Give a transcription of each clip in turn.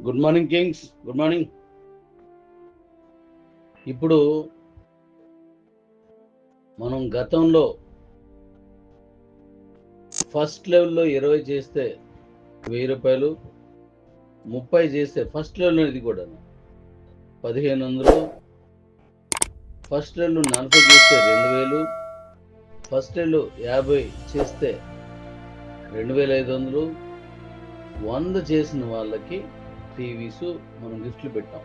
Good morning kings good morning ఇప్పుడు మనం గతంలో ఫస్ట్ లెవెల్లో ఇరవై చేస్తే వెయ్యి రూపాయలు ముప్పై చేస్తే ఫస్ట్ లెవెల్లో ఇది కూడా పదిహేను వందలు ఫస్ట్ లెవెల్ నలభై చేస్తే రెండు వేలు ఫస్ట్ లెవెల్ యాభై చేస్తే రెండు వేల ఐదు వందలు వంద చేసిన వాళ్ళకి టీవీస్ మనం గిఫ్ట్లు పెట్టాం.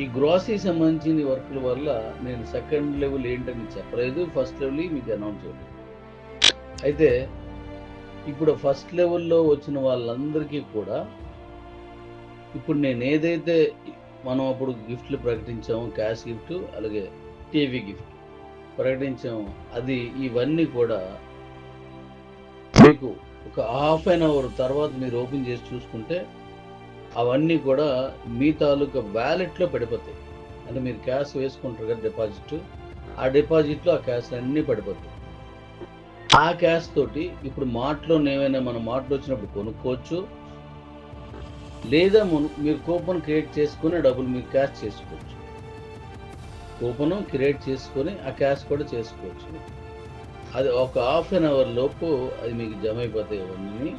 ఈ గ్రాసరీ సంబంధించిన వర్క్ల వల్ల నేను సెకండ్ లెవెల్ ఏంటని చెప్పలేదు ఫస్ట్ లెవెల్ మీకు అనౌన్స్ చేయలేదు. అయితే ఇప్పుడు ఫస్ట్ లెవెల్లో వచ్చిన వాళ్ళందరికీ కూడా ఇప్పుడు నేను ఏదైతే మనం అప్పుడు గిఫ్ట్లు ప్రకటించాము క్యాష్ గిఫ్ట్ అలాగే టీవీ గిఫ్ట్ ప్రకటించాము అది ఇవన్నీ కూడా మీకు ఒక హాఫ్ అన్ అవర్ తర్వాత మీరు ఓపెన్ చేసి చూసుకుంటే అవన్నీ కూడా మీ తాలూకా వ్యాలెట్లో పడిపోతాయి. అంటే మీరు క్యాష్ వేసుకుంటారు కదా డిపాజిట్ ఆ డిపాజిట్లో ఆ క్యాష్ అన్నీ పడిపోతాయి. ఆ క్యాష్ తోటి ఇప్పుడు మార్ట్లో ఏమైనా మన మార్ట్లో వచ్చినప్పుడు కొనుక్కోవచ్చు. లేదా మీరు కూపన్ క్రియేట్ చేసుకుని డబ్బులు మీరు క్యాష్ చేసుకోవచ్చు. కూపన్ క్రియేట్ చేసుకొని ఆ క్యాష్ కూడా చేసుకోవచ్చు. అది ఒక హాఫ్ అన్ అవర్ లోపు అది మీకు జమ అయిపోతాయి అవన్నీ.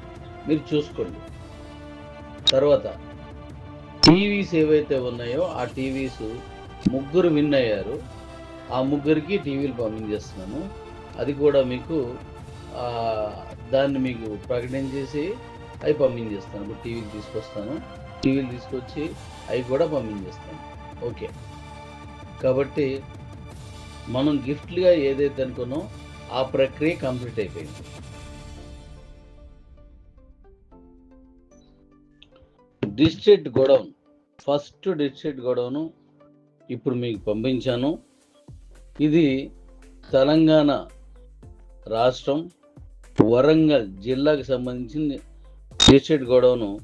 మీరు చూసుకోండి. తర్వాత టీవీస్ ఏవైతే ఉన్నాయో ఆ టీవీస్ ముగ్గురు విన్ అయ్యారు. ఆ ముగ్గురికి టీవీలు పంపించేస్తున్నాను అది కూడా మీకు దాన్ని మీకు ప్రకటించేసి అవి పంపించేస్తాను ఇప్పుడు టీవీలు తీసుకొస్తాను. టీవీలు తీసుకొచ్చి అవి కూడా పంపించేస్తాను ఓకే. కాబట్టి మనం గిఫ్ట్లుగా ఏదైతే అనుకున్నాం ఆ ప్రక్రియ కంప్లీట్ అయిపోయింది. District godown first district godown ఇప్పుడు మీకు పంపించాను. ఇది తెలంగాణ రాష్ట్రం వరంగల్ జిల్లాకు సంబంధించిన డిస్ట్రిక్ట్ గొడవను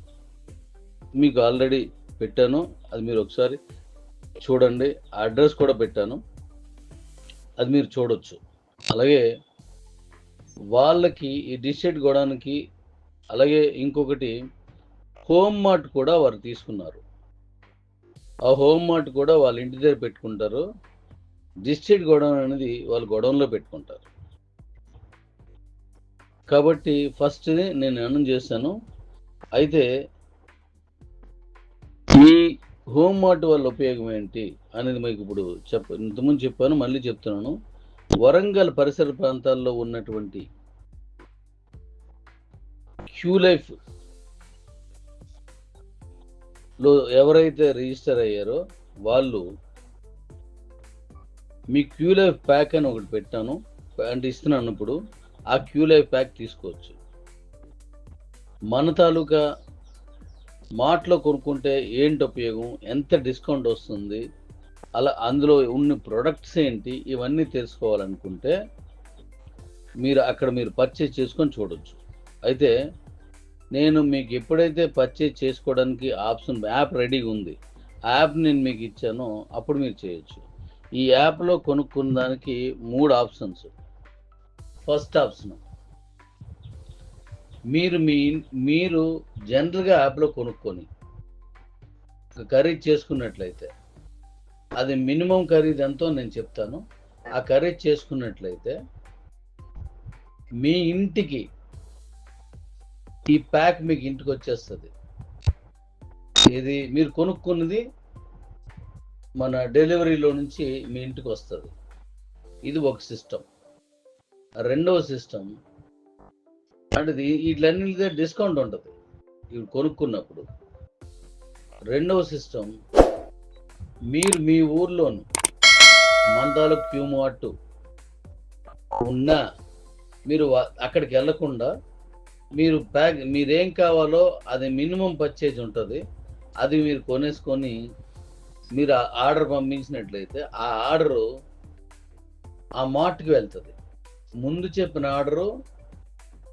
మీకు ఆల్రెడీ పెట్టాను. అది మీరు ఒకసారి చూడండి. అడ్రస్ కూడా పెట్టాను. అది మీరు చూడొచ్చు. అలాగే వాళ్ళకి ఈ డిస్ట్రిక్ట్ గొడవనికి అలాగే ఇంకొకటి హోమ్ మార్ట్ కూడా వారు తీసుకున్నారు. ఆ హోమ్ మార్ట్ కూడా వాళ్ళ ఇంటి దగ్గర పెట్టుకుంటారు. డిస్ట్రిక్ట్ గొడౌన్ అనేది వాళ్ళు గొడౌన్లో పెట్టుకుంటారు. కాబట్టి ఫస్ట్ నేను అనౌన్స్ చేశాను. అయితే ఈ హోమ్ మార్ట్ వల్ల ఉపయోగం ఏంటి అనేది మీకు ఇప్పుడు చెప్ప ఇంతకుముందు చెప్పాను మళ్ళీ చెప్తున్నాను. వరంగల్ పరిసర ప్రాంతాల్లో ఉన్నటువంటి క్యూ లైఫ్ లో ఎవరైతే రిజిస్టర్ అయ్యారో వాళ్ళు మీ క్యూ లైఫ్ ప్యాక్ అని ఒకటి పెట్టాను. అంటే ఇస్తున్నాను ఇప్పుడు ఆ క్యూ లైఫ్ ప్యాక్ తీసుకోవచ్చు. మన తాలూకా మార్ట్లో కొనుక్కుంటే ఏంటి ఉపయోగం? ఎంత డిస్కౌంట్ వస్తుంది? అలా అందులో ఉన్న ప్రొడక్ట్స్ ఏంటి? ఇవన్నీ తెలుసుకోవాలనుకుంటే మీరు అక్కడ మీరు పర్చేజ్ చేసుకొని చూడొచ్చు. అయితే నేను మీకు ఎప్పుడైతే పర్చేజ్ చేసుకోవడానికి ఆప్షన్ యాప్ రెడీగా ఉంది ఆ యాప్ నేను మీకు ఇచ్చానో అప్పుడు మీరు చేయొచ్చు. ఈ యాప్లో కొనుక్కున్న దానికి మూడు ఆప్షన్స్ ఫస్ట్ ఆప్షన్ మీరు మీ మీరు జనరల్గా యాప్లో కొనుక్కొని ఖరీదు చేసుకున్నట్లయితే అది మినిమం ఖరీదు ఎంతో నేను చెప్తాను. ఆ ఖరీదు చేసుకున్నట్లయితే మీ ఇంటికి ఈ ప్యాక్ మీకు ఇంటికి వచ్చేస్తుంది ఇది మీరు కొనుక్కున్నది మన డెలివరీలో నుంచి మీ ఇంటికి వస్తుంది ఇది ఒక సిస్టమ్ రెండవ సిస్టమ్ అంటే ఇది- డిస్కౌంట్ ఉంటుంది. ఇవి కొనుక్కున్నప్పుడు. రెండవ సిస్టమ్ మీరు మీ ఊర్లోను మందాల క్యూమార్ట్ ఉన్నా మీరు అక్కడికి వెళ్ళకుండా మీరు ప్యాక్ మీరేం కావాలో అది మినిమం పర్చేజ్ ఉంటుంది. అది మీరు కొనేసుకొని మీరు ఆ ఆర్డర్ పంపించినట్లయితే ఆ ఆర్డరు ఆ మార్ట్కి వెళ్తుంది. ముందు చెప్పిన ఆర్డరు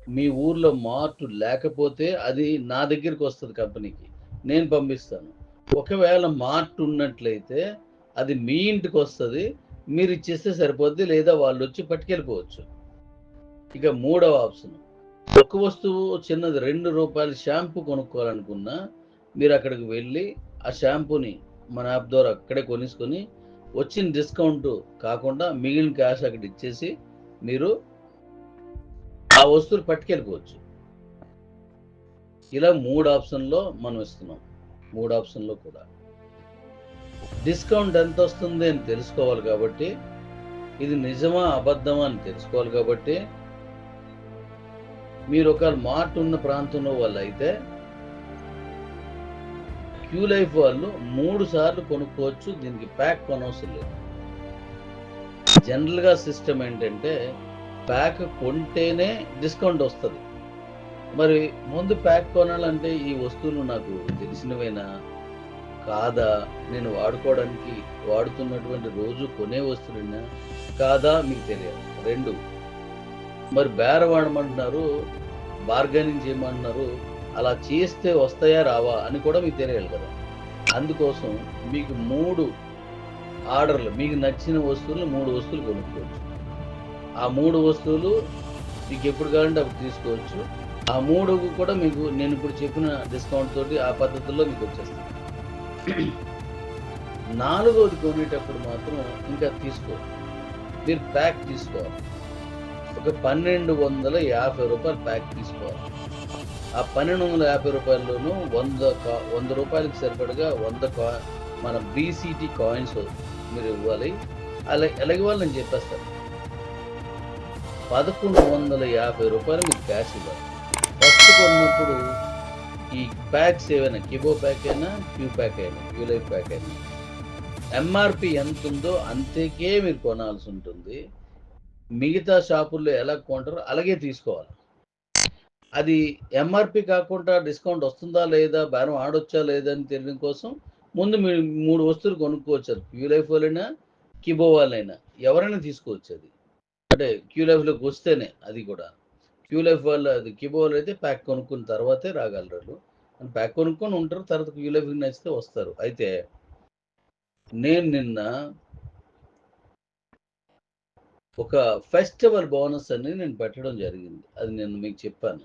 మీ ఊర్లో మార్ట్ లేకపోతే అది నా దగ్గరికి వస్తుంది కంపెనీకి. నేను పంపిస్తాను. ఒకవేళ మార్ట్ ఉన్నట్లయితే అది మీ ఇంటికి వస్తుంది. మీరు ఇచ్చేస్తే సరిపోద్ది లేదా వాళ్ళు వచ్చి పట్టుకెళ్ళిపోవచ్చు. ఇక మూడవ ఆప్షన్. ఒక వస్తువు చిన్నది రెండు రూపాయల షాంపూ కొనుక్కోవాలనుకున్నా మీరు అక్కడికి వెళ్ళి ఆ షాంపూని మన యాప్ ద్వారా అక్కడే కొనేసుకొని వచ్చిన డిస్కౌంట్ కాకుండా మిగిలిన క్యాష్ అక్కడ ఇచ్చేసి మీరు ఆ వస్తువులు పట్టుకెళ్ళిపోవచ్చు. ఇలా మూడు ఆప్షన్లో మనం ఇస్తున్నాం. మూడు ఆప్షన్లో కూడా. డిస్కౌంట్ ఎంత వస్తుంది అని తెలుసుకోవాలి కాబట్టి ఇది నిజమా అబద్ధమా అని తెలుసుకోవాలి కాబట్టి మీరు ఒక మార్ట్ ఉన్న ప్రాంతంలో వాళ్ళు అయితే క్యూ లైఫ్ వాళ్ళు మూడు సార్లు కొనుక్కోవచ్చు దీనికి ప్యాక్ కొనవసరం లేదు. జనరల్గా సిస్టమ్ ఏంటంటే ప్యాక్ కొంటేనే డిస్కౌంట్ వస్తుంది. మరి ముందు ప్యాక్ కొనాలంటే ఈ వస్తువులు నాకు తెలిసినవైనా? కాదా? నేను వాడుకోవడానికి వాడుతున్నటువంటి రోజు కొనే వస్తువులైనా? కాదా? మీకు తెలియదు. రెండు మరి బేరవాడమంటున్నారు బార్గెనింగ్ చేయమంటున్నారు అలా చేస్తే వస్తాయా రావా అని కూడా మీకు తెలియాలి కదా. అందుకోసం మీకు మూడు ఆర్డర్లు మీకు నచ్చిన వస్తువులు మూడు వస్తువులు కొనుక్కోవచ్చు. ఆ మూడు వస్తువులు మీకు ఎప్పుడు కావాలంటే అప్పుడు తీసుకోవచ్చు. ఆ మూడు కూడా మీకు నేను ఇప్పుడు చెప్పిన డిస్కౌంట్ తోటి ఆ పద్ధతుల్లో మీకు వచ్చేస్తుంది నాలుగోది కొనేటప్పుడు మాత్రం ఇంకా తీసుకో. మీరు ప్యాక్ తీసుకోవాలి. ఒక పన్నెండు వందల యాభై రూపాయలు ప్యాక్ తీసుకోవాలి. ఆ పన్నెండు వందల యాభై రూపాయల్లోనూ వంద కా- వంద రూపాయలకి సరిపడగా వంద కా మన బీసీటీ కాయిన్స్ మీరు ఇవ్వాలి. అలా ఎలాగే వాళ్ళని నేను చెప్పేస్తాను పదకొండు వందల యాభై రూపాయలు మీకు క్యాష్ ఇవ్వాలి. ఫస్ట్ కొన్నప్పుడు ఈ ప్యాక్స్ ఏవైనా కిబో ప్యాక్ అయినా క్యూ ప్యాక్ అయినా క్యూలైఫ్ ప్యాక్ అయినా ఎంఆర్పి ఎంత ఉందో అంతకే మీరు కొనాల్సి ఉంటుంది. మిగతా షాపుల్లో ఎలా కొంటారో అలాగే తీసుకోవాలి. అది ఎంఆర్పి కాకుండా డిస్కౌంట్ వస్తుందా లేదా బేరం ఆడొచ్చా లేదా అని తెలియడం కోసం ముందు మీరు మూడు వస్తువులు కొనుక్కోవచ్చు. క్యూ లైఫ్ వాళ్ళైనా కిబో వాళ్ళైనా ఎవరైనా తీసుకోవచ్చు అది. అంటే క్యూ లైఫ్లోకి వస్తేనే అది కూడా. క్యూ లైఫ్ వాళ్ళు అది కిబో వాళ్ళు అయితే ప్యాక్ కొనుక్కున్న తర్వాతే రాగలరు. ప్యాక్ కొనుక్కొని ఉంటారు తర్వాత క్యూ లైఫ్కి నచ్చితే వస్తారు. అయితే నేను నిన్న ఒక ఫెస్టివల్ బోనస్ అని నేను పెట్టడం జరిగింది. అది నేను మీకు చెప్పాను.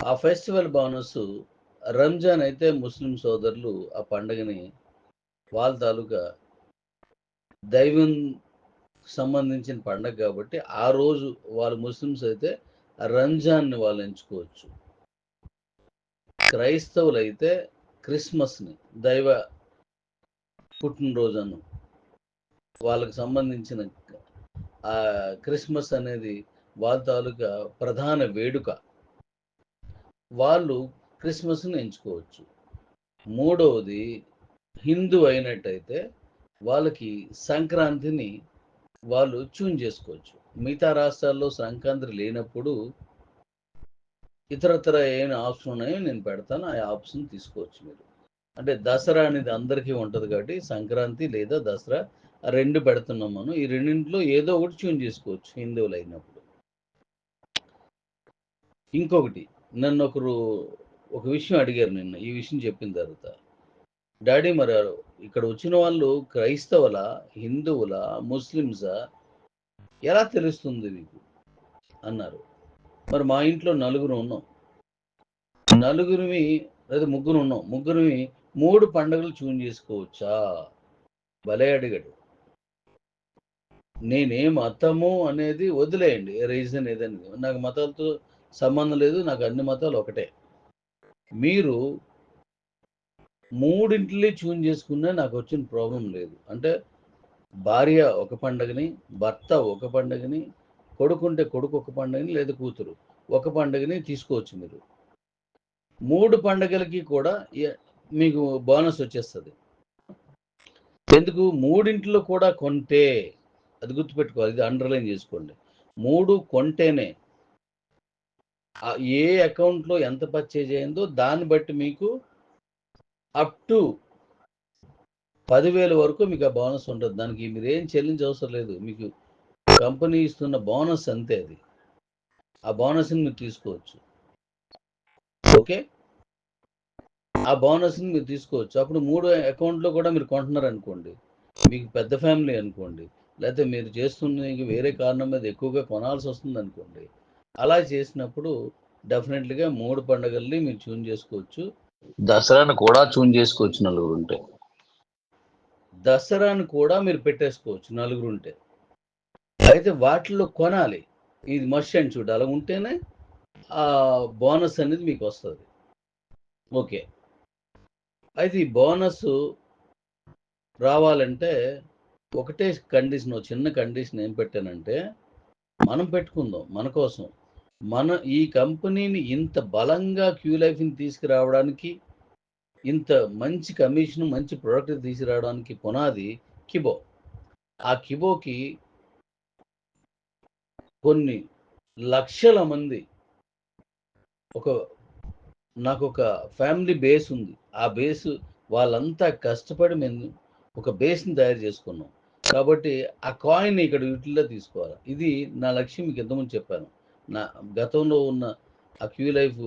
ఆ ఫెస్టివల్ బోనస్ రంజాన్ అయితే ముస్లిం సోదరులు ఆ పండుగని వాళ్ళ తాలూకా దైవం సంబంధించిన పండగ కాబట్టి ఆ రోజు వాళ్ళు ముస్లిమ్స్ అయితే రంజాన్ని వాళ్ళు ఎంచుకోవచ్చు. క్రైస్తవులు అయితే క్రిస్మస్ని దైవ పుట్టినరోజును వాళ్ళకి సంబంధించిన ఆ క్రిస్మస్ అనేది వాళ్ళ తాలూకా ప్రధాన వేడుక. వాళ్ళు క్రిస్మస్ని ఎంచుకోవచ్చు. మూడవది హిందూ అయినట్టయితే వాళ్ళకి సంక్రాంతిని వాళ్ళు చూన్ చేసుకోవచ్చు. మిగతా రాష్ట్రాల్లో సంక్రాంతి లేనప్పుడు ఇతరతర ఏమైనా ఆప్షన్ ఉన్నాయో నేను పెడతాను. ఆ ఆప్షన్ తీసుకోవచ్చు మీరు. అంటే దసరా అనేది అందరికీ ఉంటుంది కాబట్టి సంక్రాంతి లేదా దసరా రెండు పెడుతున్నాం మనం. ఈ రెండింటిలో ఏదో ఒకటి చూన్ చేసుకోవచ్చు హిందువులు అయినప్పుడు. ఇంకొకటి నన్ను ఒకరు ఒక విషయం అడిగారు నిన్న ఈ విషయం చెప్పిన తర్వాత. డాడీ మరి ఇక్కడ వచ్చిన వాళ్ళు క్రైస్తవుల హిందువుల ముస్లిమ్సా ఎలా తెలుస్తుంది మీకు అన్నారు. మరి మా ఇంట్లో నలుగురు ఉన్నాం. నలుగురివి లేదా ముగ్గురు ఉన్నాం. ముగ్గురివి మూడు పండుగలు చూన్ చేసుకోవచ్చా? భలే అడిగాడు. నేనే మతము అనేది వదిలేయండి. రీజన్ ఏదని నాకు మతాలతో సంబంధం లేదు. నాకు అన్ని మతాలు ఒకటే. మీరు మూడింటిని చూన్ చేసుకున్నా నాకు వచ్చిన ప్రాబ్లం లేదు. అంటే భార్య ఒక పండగని భర్త ఒక పండగని కొడుకుంటే కొడుకు ఒక పండగని లేదా కూతురు ఒక పండగని తీసుకోవచ్చు మీరు. మూడు పండగలకి కూడా మీకు బోనస్ వచ్చేస్తుంది. ఎందుకు? మూడింటిలో కూడా కొంటే అది గుర్తుపెట్టుకోవాలి ఇది అండర్లైన్ చేసుకోండి. మూడు కొంటేనే ఏ అకౌంట్లో ఎంత పర్చేజ్ అయిందో దాన్ని బట్టి మీకు అప్ టు పదివేల వరకు మీకు ఆ బోనస్ ఉంటుంది. దానికి మీరు ఏం చెల్లించే అవసరం లేదు. మీకు కంపెనీ ఇస్తున్న బోనస్ అంతే అది. ఆ బోనస్ని మీరు తీసుకోవచ్చు. ఓకే? ఆ బోనస్ని మీరు తీసుకోవచ్చు. అప్పుడు మూడు అకౌంట్లో కూడా మీరు కొంటున్నారు అనుకోండి. మీకు పెద్ద ఫ్యామిలీ అనుకోండి. లేకపోతే మీరు చేస్తున్న వేరే కారణం మీద ఎక్కువగా కొనాల్సి వస్తుంది అనుకోండి. అలా చేసినప్పుడు డెఫినెట్లీగా మూడు పండుగల్ని మీరు చూన్ చేసుకోవచ్చు. దసరాను కూడా చూన్ చేసుకోవచ్చు నలుగురు ఉంటే. దసరాను కూడా మీరు పెట్టేసుకోవచ్చు నలుగురు ఉంటే. అయితే వాటిలో కొనాలి. ఇది మస్ట్ అండ్ చూడు అలా ఉంటేనే ఆ బోనస్ అనేది మీకు వస్తుంది. ఓకే. అయితే ఈ బోనస్ రావాలంటే ఒకటే కండిషన్ చిన్న కండిషన్ ఏం పెట్టానంటే మనం పెట్టుకుందాం మన కోసం. మన ఈ కంపెనీని ఇంత బలంగా క్యూ లైఫ్ని తీసుకురావడానికి ఇంత మంచి కమిషన్ మంచి ప్రోడక్ట్ తీసుకురావడానికి పునాది కిబో. ఆ కిబోకి కొన్ని లక్షల మంది ఒక నాకు ఒక ఫ్యామిలీ బేస్ ఉంది. ఆ బేస్ వాళ్ళంతా కష్టపడి మేము ఒక బేస్ని తయారు చేసుకున్నాం. కాబట్టి ఆ కాయిన్ ఇక్కడ వీటిల్లో తీసుకోవాలి. ఇది నా లక్ష్యం మీకు ఎంతమంది చెప్పాను. నా గతంలో ఉన్న ఆ క్యూ లైఫ్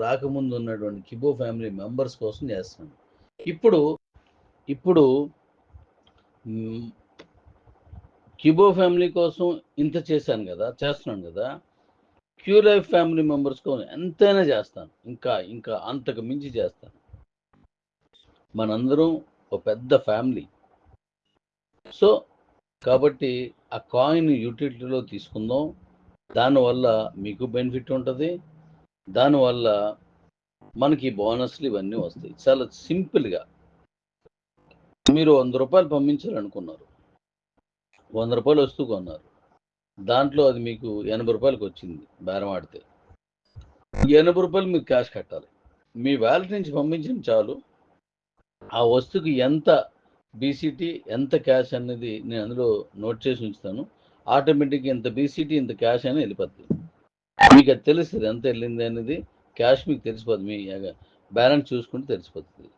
రాకముందు ఉన్నటువంటి కిబో ఫ్యామిలీ మెంబర్స్ కోసం చేస్తున్నాను. ఇప్పుడు ఇప్పుడు కిబో ఫ్యామిలీ కోసం ఇంత చేశాను కదా చేస్తున్నాను కదా క్యూ లైఫ్ ఫ్యామిలీ మెంబర్స్ కోసం ఎంతైనా చేస్తాను. ఇంకా ఇంకా అంతకు మించి చేస్తాను. మనందరం ఒక పెద్ద ఫ్యామిలీ సో కాబట్టి ఆ కాయిన్ యూటిలిటీలో తీసుకుందాం. దానివల్ల మీకు బెనిఫిట్ ఉంటుంది. దానివల్ల మనకి బోనస్లు ఇవన్నీ వస్తాయి. చాలా సింపుల్గా. మీరు వంద రూపాయలు పంపించాలనుకున్నారు. వంద రూపాయలు వస్తూ కొన్నారు. దాంట్లో అది మీకు ఎనభై రూపాయలకి వచ్చింది బేరం ఆడితే. ఎనభై రూపాయలు మీకు క్యాష్ కట్టాలి. మీ వ్యాలెట్ నుంచి పంపించిన చాలు. ఆ వస్తువుకి ఎంత బీసీటీ ఎంత క్యాష్ అనేది నేను అందులో నోట్ చేసి ఉంచుతాను. ఆటోమేటిక్గా ఇంత బీసీటీ ఇంత క్యాష్ అని వెళ్ళిపోద్ది. మీకు అది తెలుస్తుంది ఎంత వెళ్ళింది అనేది. క్యాష్ మీకు తెలిసిపోద్ది మీ బ్యాలెన్స్ చూసుకుంటే తెలిసిపోతుంది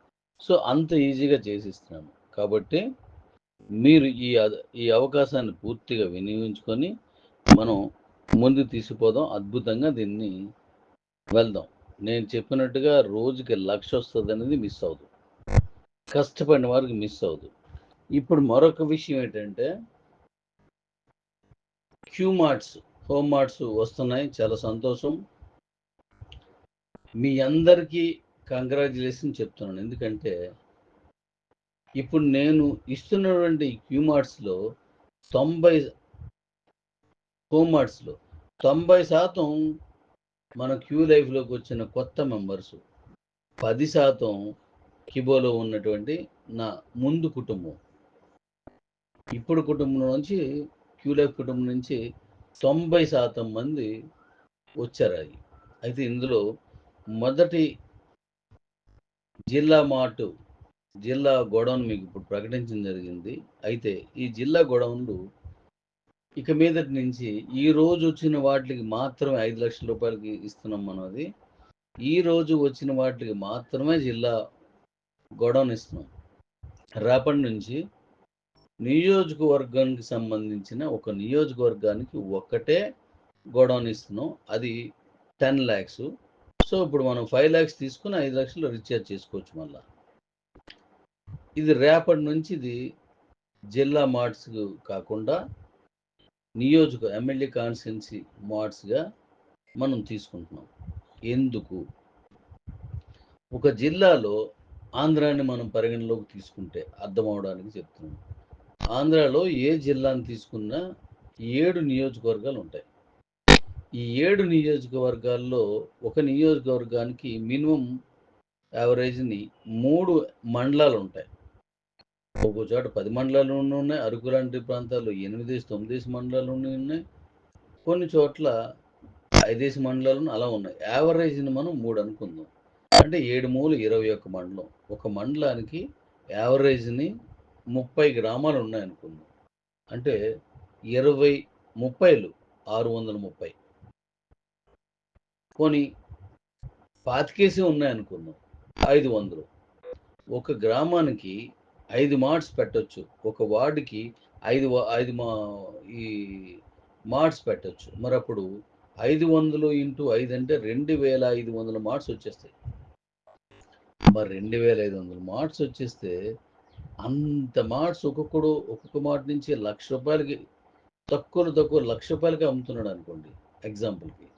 సో అంత ఈజీగా చేసిస్తున్నాను. కాబట్టి మీరు ఈ ఈ అవకాశాన్ని పూర్తిగా వినియోగించుకొని మనం ముందు తీసుకుపోదాం అద్భుతంగా దీన్ని వెళ్దాం. నేను చెప్పినట్టుగా రోజుకి లక్ష వస్తుంది అనేది మిస్ అవుతుంది కష్టపడిన వారికి మిస్ అవ్వదు. ఇప్పుడు మరొక విషయం ఏంటంటే క్యూ మార్ట్స్ హోమ్ మార్ట్స్ వస్తున్నాయి. చాలా సంతోషం. మీ అందరికీ కంగ్రాచులేషన్ చెప్తున్నాను. ఎందుకంటే ఇప్పుడు నేను ఇస్తున్నటువంటి క్యూ మార్ట్స్లో తొంభై హోమ్ మార్ట్స్లో తొంభై శాతం మన క్యూ లైఫ్లోకి వచ్చిన కొత్త మెంబర్స్ పది శాతం కిబోలో ఉన్నటువంటి నా ముందు కుటుంబం. ఇప్పుడు కుటుంబం నుంచి క్యూలైఫ్ కుటుంబం నుంచి తొంభై శాతం మంది వచ్చారు అయితే ఇందులో మొదటి జిల్లా మాటు జిల్లా గొడవను మీకు ఇప్పుడు ప్రకటించడం జరిగింది. అయితే ఈ జిల్లా గొడవలు ఇక మీదటి నుంచి ఈ రోజు వచ్చిన వాటికి మాత్రమే ఐదు లక్షల రూపాయలకి ఇస్తున్నాం మనం అది. ఈ రోజు వచ్చిన వాటికి మాత్రమే జిల్లా గొడవను ఇస్తున్నాం. రేపటి నుంచి నియోజకవర్గానికి సంబంధించిన ఒక నియోజకవర్గానికి ఒక్కటే గొడవను ఇస్తున్నాం. అది టెన్ ల్యాక్స్ సో ఇప్పుడు మనం ఫైవ్ ల్యాక్స్ తీసుకుని ఐదు లక్షలు రీఛార్జ్ చేసుకోవచ్చు మళ్ళా. ఇది రేపటి నుంచి ఇది జిల్లా మార్ట్స్ కాకుండా నియోజక ఎమ్మెల్యే కాన్స్టిట్యున్సీ మార్ట్స్గా మనం తీసుకుంటున్నాం. ఎందుకు? ఒక జిల్లాలో ఆంధ్రాని మనం పరిగణలోకి తీసుకుంటే అర్థం అవడానికి చెప్తున్నాం. ఆంధ్రాలో ఏ జిల్లాను తీసుకున్నా ఏడు నియోజకవర్గాలు ఉంటాయి. ఈ ఏడు నియోజకవర్గాల్లో ఒక నియోజకవర్గానికి మినిమం యావరేజ్ని మూడు మండలాలు ఉంటాయి. ఒక్కో చోట పది మండలాలు ఉన్నాయి. అరకు లాంటి ప్రాంతాల్లో ఎనిమిదేసి తొమ్మిదేసి మండలాలు ఉన్నాయి. కొన్ని చోట్ల ఐదేసి మండలాలు అలా ఉన్నాయి. యావరేజ్ని మనం మూడు అనుకుందాం. అంటే ఏడు మూలు ఇరవై ఒక్క మండలం. ఒక మండలానికి యావరేజ్ని ముప్పై గ్రామాలు ఉన్నాయనుకుందాం. అంటే ఇరవై ముప్పైలు ఆరు వందల ముప్పై. కొని పాతికేసి ఉన్నాయనుకుందాం. ఐదు వందలు. ఒక గ్రామానికి ఐదు మార్ట్స్ పెట్టొచ్చు. ఒక వార్డుకి ఐదు ఐదు మా ఈ మార్ట్స్ పెట్టొచ్చు. మరి అప్పుడు ఐదు వందలు ఇంటూ ఐదు అంటే రెండు వేల ఐదు వందల మార్ట్స్ వచ్చేస్తాయి. మరి రెండు వేల ఐదు వందలు మార్ట్స్ వచ్చేస్తే అంత మార్ట్స్ ఒక్కొక్కడు ఒక్కొక్క మార్ట్ నుంచి లక్ష రూపాయలకి తక్కువ తక్కువ లక్ష రూపాయలకి అమ్ముతున్నాడు అనుకోండి ఎగ్జాంపుల్కి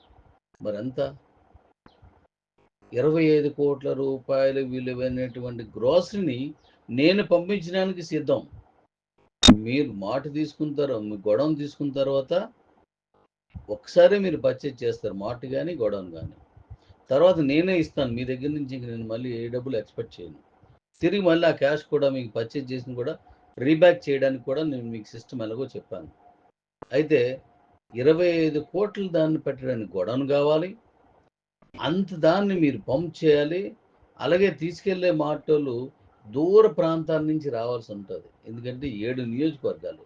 మరి ఎంత ఇరవై ఐదు కోట్ల రూపాయలు విలువైనటువంటి గ్రోసరీని నేను పంపించడానికి సిద్ధం. మీరు మాట తీసుకున్న తర్వాత మీ గొడవను తీసుకున్న తర్వాత ఒకసారి మీరు పర్చేజ్ చేస్తారు మాట కానీ గొడవను కానీ తర్వాత నేనే ఇస్తాను. మీ దగ్గర నుంచి ఇంక నేను మళ్ళీ ఏ డబ్బులు ఎక్స్పెక్ట్ చేయను. తిరిగి మళ్ళీ ఆ క్యాష్ కూడా మీకు పర్చేజ్ చేసిన కూడా రీబ్యాక్ చేయడానికి కూడా నేను మీకు సిస్టమ్ ఎలాగో చెప్పాను. అయితే ఇరవై ఐదు కోట్లు దాన్ని పెట్టడానికి గొడవను కావాలి. అంత దాన్ని మీరు పంప్ చేయాలి. అలాగే తీసుకెళ్ళే మాటలు దూర ప్రాంతాల నుంచి రావాల్సి ఉంటుంది. ఎందుకంటే ఏడు నియోజకవర్గాలు.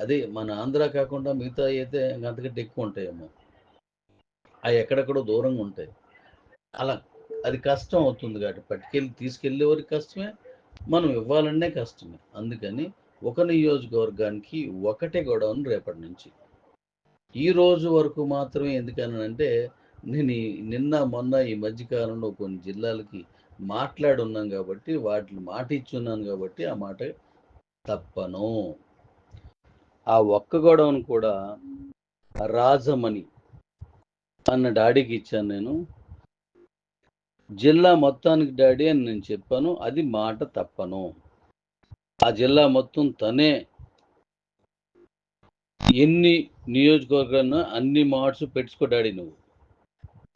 అదే మన ఆంధ్ర కాకుండా మిగతా అయితే ఇంకా అంతకంటే ఎక్కువ ఉంటాయేమో. అవి ఎక్కడెక్కడో దూరంగా ఉంటాయి. అలా అది కష్టం అవుతుంది కాబట్టి పట్టుకెళ్ళి తీసుకెళ్ళే వరకు కష్టమే మనం ఇవ్వాలనే కష్టమే. అందుకని ఒక నియోజకవర్గానికి ఒకటే గొడవను రేపటి నుంచి. ఈ రోజు వరకు మాత్రమే ఎందుకనంటే నేను నిన్న మొన్న ఈ మధ్యకాలంలో కొన్ని జిల్లాలకి మాట్లాడున్నాం కాబట్టి వాటిని మాట ఇచ్చున్నాను కాబట్టి ఆ మాట తప్పను. ఆ ఒక్క గొడవను కూడా రాజమణి అన్న డాడీకి ఇచ్చాను నేను. జిల్లా మొత్తానికి డాడీ అని నేను చెప్పాను అది మాట తప్పను. ఆ జిల్లా మొత్తం తనే ఎన్ని నియోజకవర్గాలను అన్ని మార్ట్స్ పెట్టుకో డాడీ నువ్వు.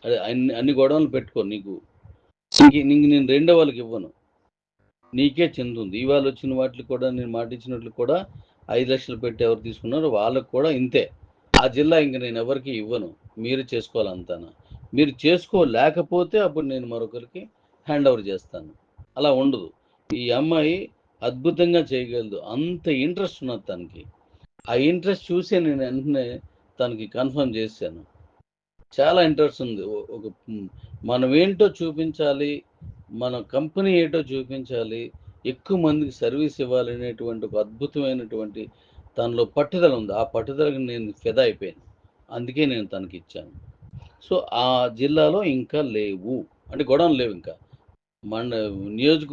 అదే అన్ని అన్ని గొడవలు పెట్టుకో నీకు. నీకు నేను రెండో వాళ్ళకి ఇవ్వను. నీకే చెందుతుంది ఇవాళ వచ్చిన వాటికి కూడా నేను మాట ఇచ్చినట్లు కూడా ఐదు లక్షలు పెట్టి ఎవరు తీసుకున్నారో వాళ్ళకి కూడా ఇంతే. ఆ జిల్లా ఇంక నేను ఎవరికి ఇవ్వను. మీరు చేసుకోవాలంతానా? మీరు చేసుకోలేకపోతే అప్పుడు నేను మరొకరికి హ్యాండ్ ఓవర్ చేస్తాను. అలా ఉండదు. ఈ అమ్మాయి అద్భుతంగా చేయగలదు. అంత ఇంట్రెస్ట్ ఉన్నది తనకి. ఆ ఇంట్రెస్ట్ చూసే నేను వెంటనే తనకి కన్ఫర్మ్ చేశాను. చాలా ఇంట్రెస్ట్ ఉంది. ఒక మనం ఏంటో చూపించాలి మన కంపెనీ ఏంటో చూపించాలి ఎక్కువ మందికి సర్వీస్ ఇవ్వాలనేటువంటి ఒక అద్భుతమైనటువంటి తనలో పట్టుదల ఉంది. ఆ పట్టుదలకు నేను ఫిదా అయిపోయాను. అందుకే నేను తనకి ఇచ్చాను సో ఆ జిల్లాలో ఇంకా లేవు. అంటే గొడవలు లేవు ఇంకా. మన నియోజక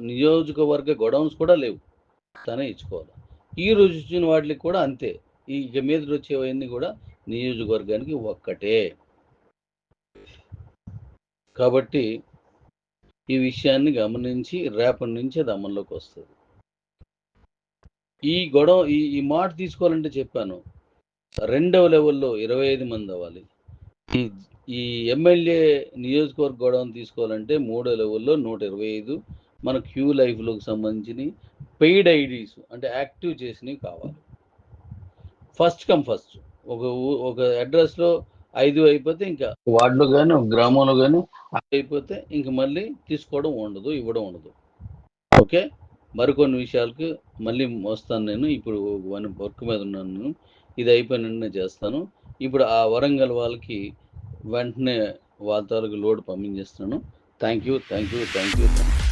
నియోజకవర్గ గొడవన్స్ కూడా లేవు. తనే ఇచ్చుకోవాలి. ఈ రోజు ఇచ్చిన వాటికి కూడా అంతే. ఇక మీద వచ్చేవన్నీ కూడా నియోజకవర్గానికి ఒక్కటే. కాబట్టి ఈ విషయాన్ని గమనించి రేపటి నుంచి అది అమల్లోకి వస్తుంది. ఈ గొడవ ఈ ఈ మాట తీసుకోవాలంటే చెప్పాను. రెండవ లెవెల్లో ఇరవై ఐదు మంది అవ్వాలి. ఈ ఈ ఎమ్మెల్యే నియోజకవర్గ గొడవను తీసుకోవాలంటే మూడో లెవెల్లో నూట ఇరవై ఐదు మన క్యూ లైఫ్లోకి సంబంధించి పెయిడ్ ఐడీస్ అంటే యాక్టివ్ చేసినవి కావాలి. First come first. ఒక ఒక అడ్రస్లో ఐదు అయిపోతే ఇంకా వార్డులో కానీ ఒక గ్రామంలో కానీ అయిపోతే ఇంక మళ్ళీ తీసుకోవడం ఉండదు ఇవ్వడం ఉండదు. ఓకే? మరికొన్ని విషయాలకు మళ్ళీ వస్తాను నేను. ఇప్పుడు వన్ వర్క్ మీద ఉన్నాను. నేను ఇది అయిపోయిన వెంటనే చేస్తాను. ఇప్పుడు ఆ వరంగల్ వాళ్ళకి వెంటనే వాళ్ళ తాలూకు load పంపించేస్తున్నాను thank you thank you thank you thank you